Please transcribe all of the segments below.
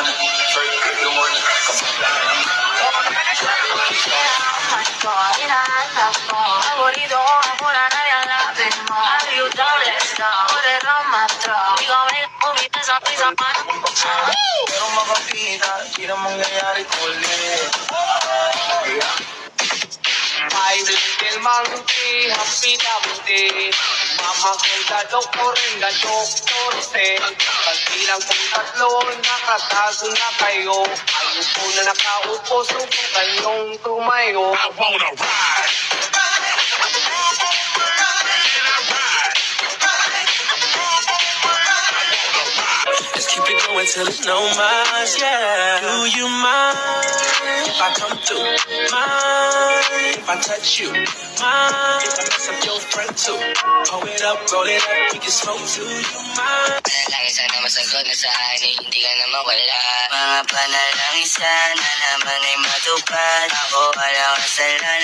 morning, first thing in the morning. Aburrido, apura nadie al lado mo. Are you down? Let's go. Put it on my throat. We gon' make a movie, that's a piece of fun. Pero makapita, di na mangyayari ko ulit. Del monkey, happy dabuti. Mama ko rin na doktor se. Pagbilang kong tatlo, nakatago na kayo. Ayupo na nakaupo, subukan yung tumayo. I wanna ride. Can I ride? Let's keep it going till it's no more, yeah. Do you mind if I come through? Mind if I touch you? Mind if I mess up your friend too? Pull it up, roll it up, we can smoke too. You mawala Mga panalangin sana naman ay matupad Ako kasalanan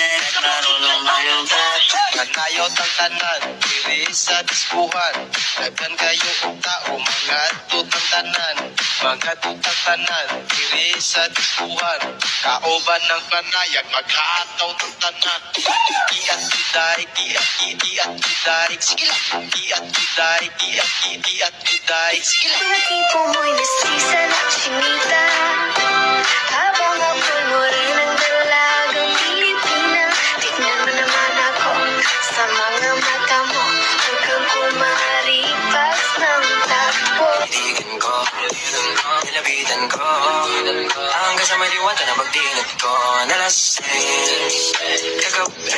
Kanayot ang tanan, diri sa dispuhan. Nagkan kayo og tao, mga tutang tanan. Mga tutang diri sa dispuhan. Kauban ng panayag, maghataw ng tanan. Iat juday, iat iat juday. Sige lang. Iat juday, iat iat juday. Sige lang. Tipo mo'y mestiza na chinita nilapitan ko. Hanggang sa may diwata na pagdinig ko Nalasing, kagabi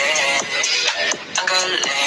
Ang galing